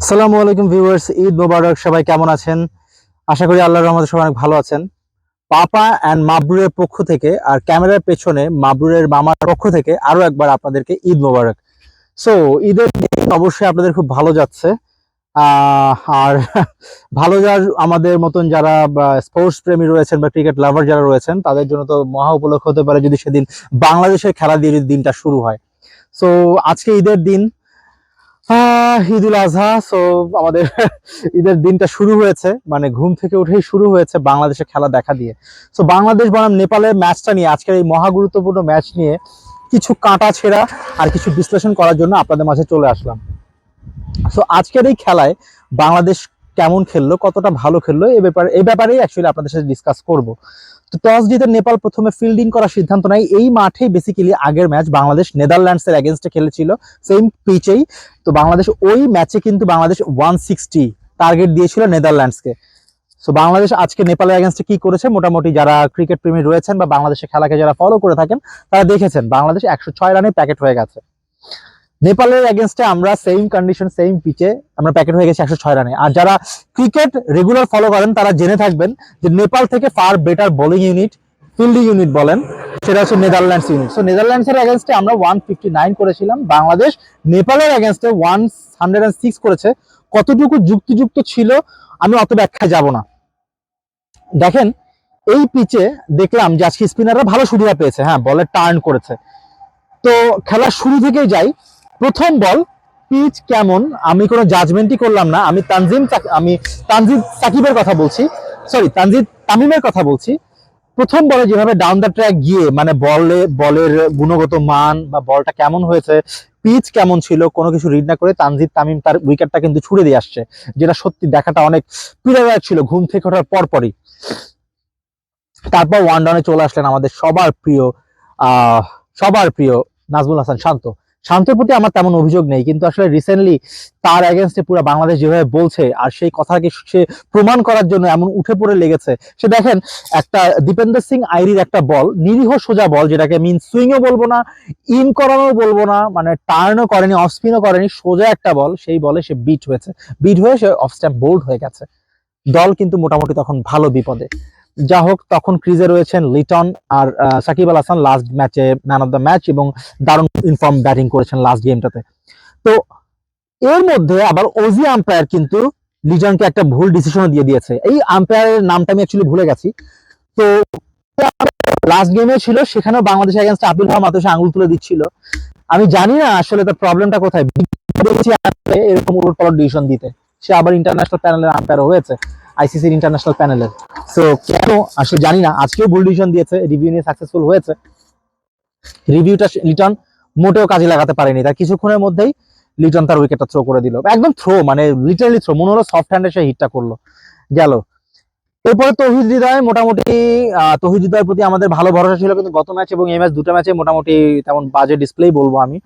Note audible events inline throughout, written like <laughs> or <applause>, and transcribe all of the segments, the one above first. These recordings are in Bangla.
আসসালামু আলাইকুম ভিউয়ার্স, ঈদ মোবারক, সবাই কেমন আছেন? আশা করি আল্লাহর রহমতে সবাই অনেক ভালো আছেন। পাপা অ্যান্ড মাবরুরের পক্ষ থেকে আর ক্যামেরার পেছনে মাবরুরের মামার পক্ষ থেকে আরও একবার আপনাদেরকে ঈদ মোবারক। সো ঈদের দিন অবশ্যই আপনাদের খুব ভালো যাচ্ছে। আর <laughs> ভালো যার আমাদের মতন যারা স্পোর্টস প্রেমী রয়েছেন বা ক্রিকেট লাভার যারা রয়েছেন, তাদের জন্য তো মহা উপলক্ষ হতে পারে যদি সেদিন বাংলাদেশের খেলা দিয়ে দিনটা শুরু হয়। সো আজকে ঈদের দিন ঈদুল আজহা সো আমাদের <laughs> ঈদের দিনটা শুরু হয়েছে মানে ঘুম থেকে উঠেই শুরু হয়েছে বাংলাদেশের খেলা দেখা দিয়ে। সো বাংলাদেশ বনাম নেপালের ম্যাচটা নিয়ে, আজকের এই মহা গুরুত্বপূর্ণ ম্যাচ নিয়ে কিছু কাঁটা ছেঁড়া আর কিছু বিশ্লেষণ করার জন্য আপনাদের মাঝে চলে আসলাম। সো আজকের এই খেলায় বাংলাদেশ কেমন খেললো, কতটা ভালো খেললো এই ব্যাপারে এই ব্যাপারেই অ্যাকচুয়ালি আপনাদের সাথে ডিসকাস করব। তো টস জিতে নেপাল প্রথমে ফিল্ডিং করার সিদ্ধান্ত নেয়। এই মাঠেই বেসিক্যালি আগের ম্যাচ বাংলাদেশ নেদারল্যান্ডস এর এগেনস্টে খেলেছিল। সেম পিচেই তো বাংলাদেশ ওই ম্যাচে কিন্তু বাংলাদেশ ওয়ান সিক্সটি টার্গেট দিয়েছিল নেদারল্যান্ডসকে সো বাংলাদেশ আজকে নেপালের এগেনস্টে কি করেছে? মোটামুটি যারা ক্রিকেট প্রেমী রয়েছেন বা বাংলাদেশের খেলাকে যারা ফলো করে থাকেন, তারা দেখেছেন বাংলাদেশ একশো ছয় রানে প্যাকেট হয়ে গেছে। নেপালের এগেনস্টে আমরা সেম কন্ডিশন সেম পিচে আমরা প্যাকেট হয়ে গেছি একশো ছয় রানে। আর যারা ক্রিকেট রেগুলার ফলো করেন, তারা জেনে থাকবেন যে নেপাল থেকে far better bowling unit fielding unit বলেন, সেটা হচ্ছে নেদারল্যান্ডস ইউনিট সো নেদারল্যান্ডস এর এগেনস্টে আমরা ওয়ান ফিফটি নাইন করেছিলাম। বাংলাদেশ নেপালের এগেনস্টে ওয়ান হান্ড্রেড অ্যান্ড সিক্স করেছে। কতটুকু যুক্তিযুক্ত ছিল, আমি অত ব্যাখ্যায় যাব না। দেখেন, এই পিচে দেখলাম যে আজকে স্পিনাররা ভালো সুবিধা পেয়েছে। হ্যাঁ বলে টার্ন করেছে। তো খেলার শুরু থেকেই যাই প্রথম বল, পিচ কেমন? আমি কোনো জাজমেন্টই করলাম না। আমি তানজিম আমি তানজিদ সাকিবের কথা বলছি। সরি তানজিদ তামিমের কথা বলছি। প্রথম বলে যেভাবে ডাউন দ্য ট্র্যাক গিয়ে মানে বলে, বলের গুণগত মান বা বলটা কেমন হয়েছে, পিচ কেমন ছিল, কোনো কিছু রিড না করে তানজিদ তামিম তার উইকেটটা কিন্তু ছুড়ে দিয়ে আসছে, যেটা সত্যি দেখাটা অনেক পীড়াদায়ক ছিল ঘুম থেকে ওঠার পরপরই। তারপর ওয়ান ডাউনে চলে আসলেন আমাদের সবার প্রিয়, আহ, সবার প্রিয় নাজমুল হাসান শান্ত। শান্তর প্রতি আমার তেমন অভিযোগ নেই, কিন্তু আসলে রিসেন্টলি তার এগেনস্টে পুরো বাংলাদেশ যেভাবে বলছে আর সেই কথাকে সে প্রমাণ করার জন্য এমন উঠে পড়ে লেগেছে। সে দেখেন, একটা দীপেন্দ্র সিং আইরির একটা বল, নিরীহ সোজা বল, যেটাকে মিন সুইংও বলব না ইন করানো বলব না মানে টার্নও করেনি অফ স্পিনও করেনি, সোজা একটা বল, সেই বলে সে বিট হয়েছে। বিট হয়ে সে অফ স্ট্যাম্প বোল্ড হয়ে গেছে। দল কিন্তু মোটামুটি তখন ভালো বিপদে। যা হোক, তখন ক্রিজে রয়েছেন লিটন আর সাকিব আল হাসান লাস্ট ম্যাচে ম্যান অফ দ্য ম্যাচ এবং দারুণ ইনফর্ম ব্যাটিং করেছেন লাস্ট গেমটাতে তো এর মধ্যে আবার ওজি আম্পায়ার কিন্তু লিজনকে একটা ভুল ডিসিশন দিয়ে দিয়েছে। এই আম্পায়ারের নামটা আমি অ্যাকচুয়ালি ভুলে গেছি। তো লাস্ট গেমে ছিল, সেখানেও বাংলাদেশ এগেনস্ট আব্দুল হাম আতসে আঙুল তুলে দিচ্ছিল। আমি জানি না আসলে তার প্রবলেমটা কোথায়। এরকম উলট পালট ডিসিশন দিতে। সে আবার ইন্টারন্যাশনাল প্যানেলের আম্পায়ার হয়েছে। আইসিসির ইন্টারন্যাশনাল প্যানেলের সো কেন? আসলে জানি না। আজকেও ভুল ডিসিশন দিয়েছে। রিভিউ নিয়ে সাকসেসফুল হয়েছে। রিভিউটা লিটন মোটেও কাজে লাগাতে পারেনি। তার কিছুক্ষণের মধ্যেই লিটন তার উইকেটটা থ্রো করে দিল। একদম থ্রো মানে লিটারালি থ্রো মনে হলো সফট হ্যান্ডে সে হিটটা করল। গেল। এরপরে তহিদ হৃদয় মোটামুটি তহিদ হৃদয়ের প্রতি আমাদের ভালো ভরসা ছিল। কিন্তু গত ম্যাচ এবং এই ম্যাচ দুটো ম্যাচে মোটামুটি তেমন বাজে ডিসপ্লেই বলব আমি।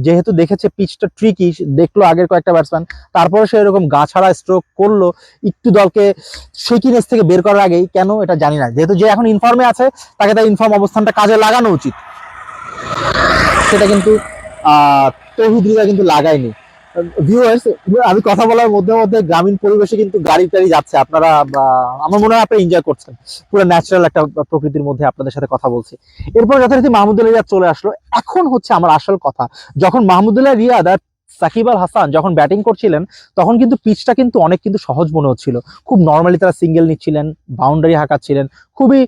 যেহেতু দেখেছে পিচটা ট্রিকি দেখল আগের কয়েকটা ব্যাটসম্যান তারপরে সে এরকম গাছাড়া স্ট্রোক করল, একটু দলকে সেকিনেস থেকে বের করার আগেই, কেন এটা জানি না। যেহেতু যে এখন ইনফর্মে আছে, তাকে তার ইনফর্ম অবস্থানটা কাজে লাগানো উচিত। সেটা কিন্তু, আহ, তৌহিদ কিন্তু লাগায়নি। ভিউয়ার্স আমি কথা বলার মধ্যে মধ্যে গ্রামীণ পরিবেশে কিন্তু গাড়ি টাড়ি যাচ্ছে। আপনারা আমার মনে হয় আপনারা এনজয় করছেন। পুরো ন্যাচারাল একটা প্রকৃতির মধ্যে আপনাদের সাথে কথা বলছি। এরপর যথারীতি মাহমুদুল্লাহ রিয়াদ চলে আসলো। এখন হচ্ছে আমার আসল কথা। যখন মাহমুদুল্লাহ রিয়াদ আর সাকিব আল হাসান যখন ব্যাটিং করছিলেন, তখন কিন্তু পিচটা কিন্তু অনেক কিন্তু সহজ মনে হচ্ছিল। খুব নর্মালি তারা সিঙ্গেল নিচ্ছিলেন বাউন্ডারি হাঁকাচ্ছিলেন। খুবই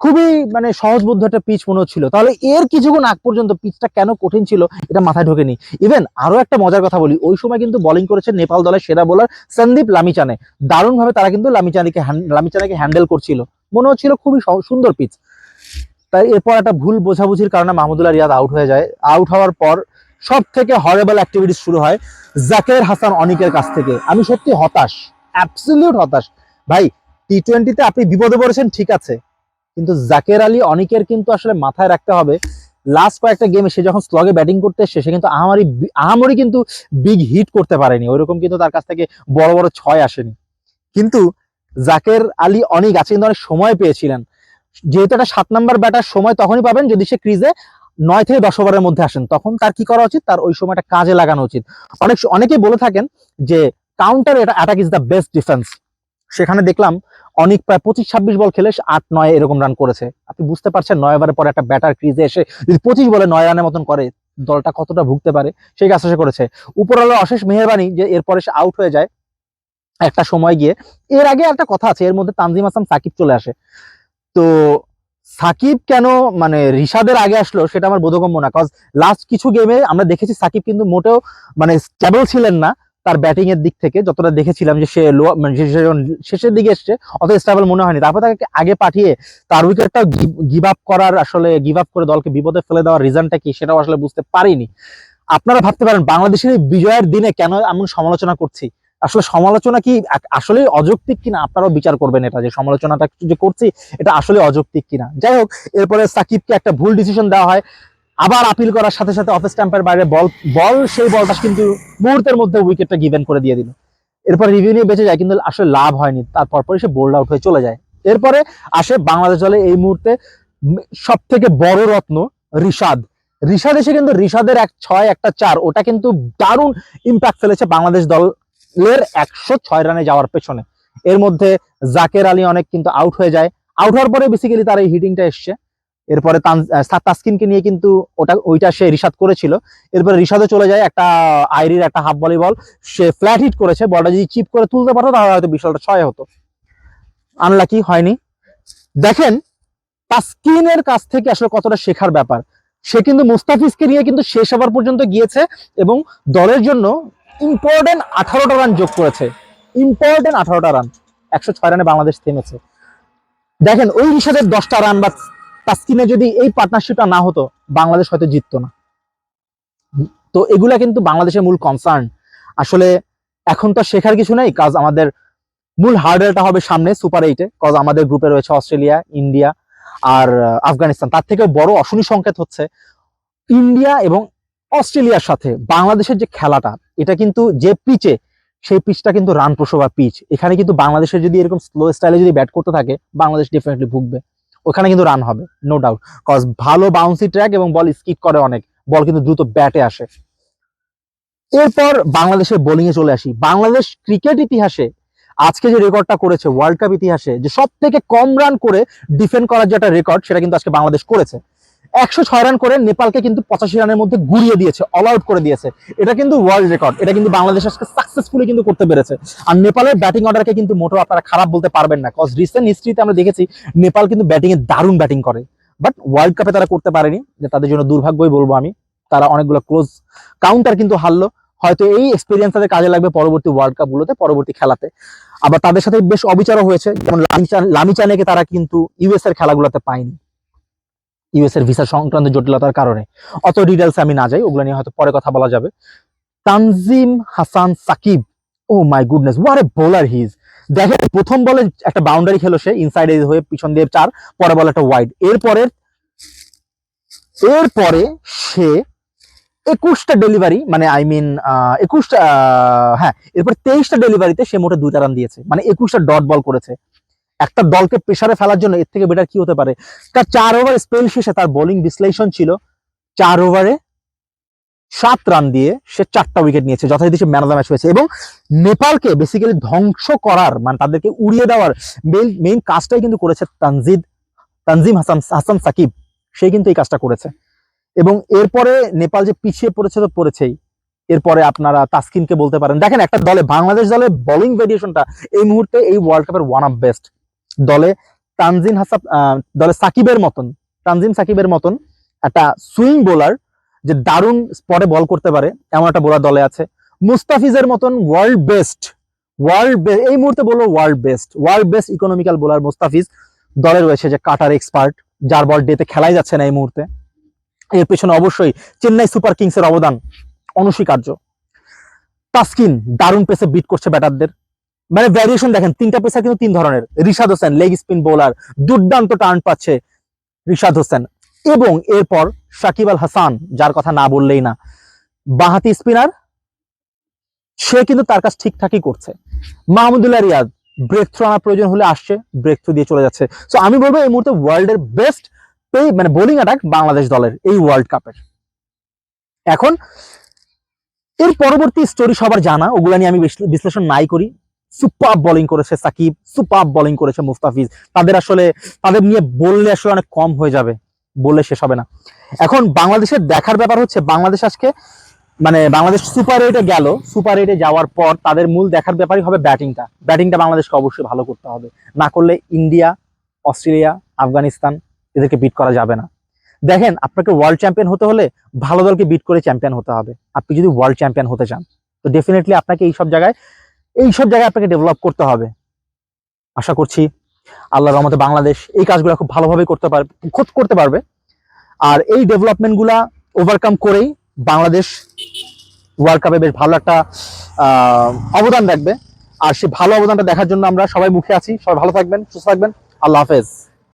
খুবই মানে সহজবোধ্য একটা পিচ মনে হচ্ছিল। তাহলে এর কিছুক্ষণ আগ পর্যন্ত পিচটা কেন কঠিন ছিল এটা মাথায় ঢোকেনি। ইভেন আরও একটা মজার কথা বলি, ওই সময় কিন্তু বোলিং করেছে নেপাল দলের সেরা বোলার সন্দীপ লামিচানে। দারুণভাবে তারা কিন্তু লামিচানিকে লামিচানাকে হ্যান্ডেল করছিল। মনে হচ্ছিল খুবই সুন্দর পিচ তাই এরপর একটা ভুল বোঝাবুঝির কারণে মাহমুদুল্লাহ রিয়াদ আউট হয়ে যায়। আউট হওয়ার পর সব থেকে হরেবল অ্যাক্টিভিটি শুরু হয় জাকের হাসান অনিকের কাছ থেকে। আমি সত্যি হতাশ অ্যাবসলিউট হতাশ। ভাই টি টোয়েন্টিতে আপনি বিপদে পড়েছেন, ঠিক আছে। কিন্তু জাকের আলী অনিকের কিন্তু আসলে মাথায় রাখতে হবে। লাস্ট কয়েকটা গেমে সে যখন স্লগে ব্যাটিং করতে এসছে, সে কিন্তু আহামারি আহামরি কিন্তু বিগ হিট করতে পারেনি। ওইরকম কিন্তু তার কাছ থেকে বড় বড় ছয় আসেনি। কিন্তু জাকের আলী অনিক আছে কিন্তু অনেক সময় পেয়েছিলেন। যেহেতু একটা সাত নাম্বার ব্যাটার সময় তখনই পাবেন যদি সে ক্রিজে নয় থেকে দশ ওভারের মধ্যে আসেন। তখন তার কি করা উচিত? তার ওই সময়টা কাজে লাগানো উচিত। অনেক, অনেকেই বলে থাকেন যে কাউন্টার এটা attack is the best defence সেখানে দেখলাম অনেক প্রায় পঁচিশ ছাব্বিশ বল খেলে আট, নয় এরকম রান করেছে। আপনি বুঝতে পারছেন, নয় ওভারের পরে একটা ব্যাটার ক্রিজে এসে যদি পঁচিশ বলে নয় রানের মতন করে, দলটা কতটা ভুগতে পারে? সেই কাজটা সে করেছে। উপরওয়ালা অশেষ মেহরবানি যে এরপরে সে আউট হয়ে যায় একটা সময় গিয়ে। এর আগে একটা কথা আছে, এর মধ্যে তানজিম হাসান, সাকিব চলে আসে। তো সাকিব কেন মানে রিশাদের আগে আসলো সেটা আমার বোধগম্য না কজ লাস্ট কিছু গেমে আমরা দেখেছি সাকিব কিন্তু মোটেও মানে স্টেবল ছিলেন না। তার ব্যাটিং এর দিক থেকে যতটা দেখেছিলাম যে সে মানে শেষের দিকে এসছে অত স্টেবল মনে হয়নি। তারপর তাকে আগে পাঠিয়ে তার উইকেটটাও গিভ আপ করার আসলে গিভ আপ করে দলকে বিপদে ফেলে দেওয়ার রিজনটা কি সেটাও আসলে বুঝতে পারিনি। আপনারা ভাবতে পারেন, বাংলাদেশের এই বিজয়ের দিনে কেন এমন সমালোচনা করছি? আসলে সমালোচনা কি আসলে অযৌক্তিক কিনা? আপনারাও বিচার করবেন এটা, যে সমালোচনাটা যে করছি, এটা আসলে অযৌক্তিক কিনা? যাই হোক, এরপরে সাকিবকে একটা ভুল ডিসিশন দেওয়া হয়। আবার আপিল করার সাথে সাথে অফ স্ট্যাম্পের বাইরে বল বল সেই বলটা কিন্তু মুহূর্তের মধ্যে উইকেটটা গিভেন করে দিয়ে দিল। এরপর রিভিউ নিয়ে বেঁচে যায়, কিন্তু আসলে লাভ হয়নি। তারপর পরে সে বোল্ড আউট হয়ে চলে যায়। এরপরে আসে বাংলাদেশ দলে এই মুহূর্তে সব থেকে বড় রত্ন রিশাদ। রিশাদ এসে কিন্তু রিশাদের এক ছয়, একটা চার, ওটা কিন্তু দারুণ ইম্প্যাক্ট ফেলেছে বাংলাদেশ দলের একশো ছয় রানে যাওয়ার পেছনে। এর মধ্যে জাকের আলী অনেক কিন্তু আউট হয়ে যায়। আউট হওয়ার পরে বেসিক্যালি তার এই হিটিংটা এসছে। এরপরে আহ, নিয়ে কিন্তু ওটা ওইটা সে রিশাদ করেছিল। এরপরে রিশাদে চলে যায় একটা আইরির একটা হাফ ভলিবল। সে ফ্ল্যাট হিট করেছে বলটা যদি চিপ করে তুলতে পারতো তাহলে হয়তো বিশালটা ছয় হতো। আনলাকি হয়নি। দেখেন তাস্কিনের কাছ থেকে আসলে কতটা শেখার ব্যাপার। সে কিন্তু মুস্তাফিজকে নিয়ে কিন্তু শেষ ওভার পর্যন্ত গিয়েছে এবং দলের জন্য ইম্পর্টেন্ট আঠারোটা রান যোগ করেছে। ইম্পর্টেন্ট আঠারোটা রান একশো ছয় রানে বাংলাদেশ থেমেছে। দেখেন ওই রিশাদের দশটা রান বা তাসকিনে যদি এই পার্টনারশিপটা না হতো, বাংলাদেশ হয়তো জিততো না। তো এগুলা কিন্তু বাংলাদেশের মূল কনসার্ন আসলে এখন তো শেখার কিছু নেই কাজ আমাদের মূল হার্ডেলটা হবে সামনে সুপার এইটে কজ আমাদের গ্রুপে রয়েছে অস্ট্রেলিয়া, ইন্ডিয়া আর আফগানিস্তান। তার থেকে বড় অশনি সংকেত হচ্ছে ইন্ডিয়া এবং অস্ট্রেলিয়ার সাথে। বাংলাদেশের যে খেলাটা, এটা কিন্তু যে পিচে সেই পিচটা কিন্তু রান প্রসবা পিচ এখানে কিন্তু বাংলাদেশের যদি এরকম স্লো স্টাইলে যদি ব্যাট করতে থাকে, বাংলাদেশ ডেফিনেটলি ভুগবে। ওখানে কিন্তু রান হবে নো ডাউট কজ ভালো বাউন্সি ট্র্যাক এবং বল স্কিপ করে অনেক। বল কিন্তু দ্রুত ব্যাটে আসে। এরপর বাংলাদেশের বোলিং এ চলে আসি। বাংলাদেশ ক্রিকেট ইতিহাসে আজকে যে রেকর্ডটা করেছে ওয়ার্ল্ড কাপ ইতিহাসে, যে সব থেকে কম রান করে ডিফেন্ড করার যে একটা রেকর্ড সেটা কিন্তু আজকে বাংলাদেশ করেছে। একশো ছয় রান করে নেপালকে কিন্তু পঁচাশি রানের মধ্যে গুড়িয়ে দিয়েছে অল আউট করে দিয়েছে। এটা কিন্তু ওয়ার্ল্ড রেকর্ড এটা কিন্তু বাংলাদেশ আজকে সাকসেসফুলি কিন্তু করতে পেরেছে। আর নেপালের ব্যাটিং অর্ডারকে কিন্তু মোটেও আপনারা খারাপ বলতে পারবেন না কজ রিসেন্ট হিস্ট্রিতে আমরা দেখেছি নেপাল কিন্তু ব্যাটিং এ দারুণ ব্যাটিং করে। বাট ওয়ার্ল্ড কাপে তারা করতে পারেনি, যে তাদের জন্য দুর্ভাগ্যই বলব আমি, তারা অনেকগুলো ক্লোজ কাউন্টার কিন্তু হারলো। হয়তো এই এক্সপিরিয়েন্স তাদের কাজে লাগবে পরবর্তী ওয়ার্ল্ড কাপ গুলোতে, পরবর্তী খেলাতে। আবার তাদের সাথে বেশ অবিচারও হয়েছে, যেমন লামিচান- লামিচানেকে তারা কিন্তু ইউএস এর খেলাগুলোতে পায়নি। ইউএস এর ভিসা সংক্রান্ত জটিলতার কারণে। অত ডিটেলস আমি না যাই, ওগুলো নিয়ে হয়তো পরে কথা বলা যাবে। Tanzim Hasan Sakib oh my goodness what a bowler his দেখেন, প্রথম বলে একটা বাউন্ডারি খেলো সে ইনসাইড হয়ে পিছন দিয়ে চার পরে বলে একটা ওয়াইড এরপরে এরপরে সে একুশটা ডেলিভারি মানে আই মিন একুশটা হ্যাঁ এরপর তেইশটা ডেলিভারিতে সে মোটে দুইটা রান দিয়েছে। মানে একুশটা ডট বল করেছে। একটা দলকে প্রেসারে ফেলার জন্য এর থেকে বেটার কি হতে পারে? তার চার ওভার স্পেল শেষে তার বোলিং বিশ্লেষণ ছিল। চার ওভারে সাত রান দিয়ে সে চারটা উইকেট নিয়েছে, যথারীতি সে ম্যান অফ দ্য ম্যাচ হয়েছে এবং নেপালকে বেসিক্যালি ধ্বংস করার মানে তাদেরকে উড়িয়ে দেওয়ার মেইন মেইন কাজটাই কিন্তু করেছে তানজিদ, তানজিম হাসান হাসান সাকিব। সে কিন্তু এই কাজটা করেছে। এবং এরপরে নেপাল যে পিছিয়ে পড়েছে তো পড়েছেই। এরপরে আপনারা তাসকিনকে বলতে পারেন। দেখেন একটা দলে, বাংলাদেশ দলের বোলিং ভেরিয়েশনটা এই মুহূর্তে এই ওয়ার্ল্ড কাপের ওয়ান অফ বেস্ট দলে তানজিম হাসাব দলে সাকিবের মতন তানজিম সাকিবের মতন একটা সুইং বোলার যে দারুণ স্পটে বল করতে পারে, এমন একটা বোলার দলে আছে। মুস্তাফিজের মতন ওয়ার্ল্ড বেস্ট ওয়ার্ল্ড এই মুহূর্তে বলব world best world best economical bowler Mustafiz দলে রয়েছে যে কাটার এক্সপার্ট যার বল ডেতে খেলাই যাচ্ছে না এই মুহূর্তে। এর পেছনে অবশ্যই চেন্নাই সুপার কিংসের অবদান অনস্বীকার্য। তাস্কিন দারুণ পেসে বিট করছে ব্যাটারদের। মানে ভ্যারিয়েশন দেখেন, তিনটা পেসার কিন্তু তিন ধরনের। Rishad Hossain leg spin bowler দুর্দান্ত টার্ন পাচ্ছে রিশাদ হোসেন। এবং এরপর সাকিব আল হাসান, যার কথা না বললেই না। বাহাতি স্পিনার সে কিন্তু তার কাজ ঠিকঠাকই করছে। মাহমুদুল্লাহ রিয়াদ ব্রেক থ্রু আনার প্রয়োজন হলে আসছে ব্রেক থ্রু দিয়ে চলে যাচ্ছে। সো আমি বলব এই মুহূর্তে ওয়ার্ল্ডের বেস্ট মানে বোলিং অ্যাটাক বাংলাদেশ দলের, এই ওয়ার্ল্ড কাপের এখন, এর পরবর্তী স্টোরি সবার জানা, ওগুলা নিয়ে আমি বিশ্লেষণ নাই করি। সুপার বোলিং করেছে সাকিব, সুপার বোলিং করেছে মুস্তাফিজ। তাদের আসলে, তাদের নিয়ে বললে আসলে অনেক কম হয়ে যাবে, বললে শেষ হবে না। এখন বাংলাদেশের দেখার ব্যাপার হচ্ছে, বাংলাদেশ আজকে মানে বাংলাদেশ সুপার এইটে গেল সুপার এইটে যাওয়ার পর তাদের মূল দেখার ব্যাপারই হবে ব্যাটিংটা। ব্যাটিংটা বাংলাদেশকে অবশ্যই ভালো করতে হবে। না করলে ইন্ডিয়া, অস্ট্রেলিয়া, আফগানিস্তান এদেরকে বিট করা যাবে না। দেখেন, আপনাকে ওয়ার্ল্ড চ্যাম্পিয়ন হতে হলে ভালো দলকে বিট করে চ্যাম্পিয়ন হতে হবে। আপনি যদি ওয়ার্ল্ড চ্যাম্পিয়ন হতে চান, তো ডেফিনেটলি আপনাকে এই সব জায়গায় এই সব জায়গায় আপনাকে ডেভেলপ করতে হবে। আশা করছি আল্লাহর রহমতে বাংলাদেশ এই কাজগুলো খুব ভালোভাবে করতে পারবে খোঁজ করতে পারবে। আর এই ডেভেলপমেন্টগুলা ওভারকাম করেই বাংলাদেশ ওয়ার্ল্ড কাপে বেশ ভালো একটা অবদান রাখবে। আর সেই ভালো অবদানটা দেখার জন্য আমরা সবাই মুখে আছি। সবাই ভালো থাকবেন, সুস্থ থাকবেন। আল্লাহ হাফেজ।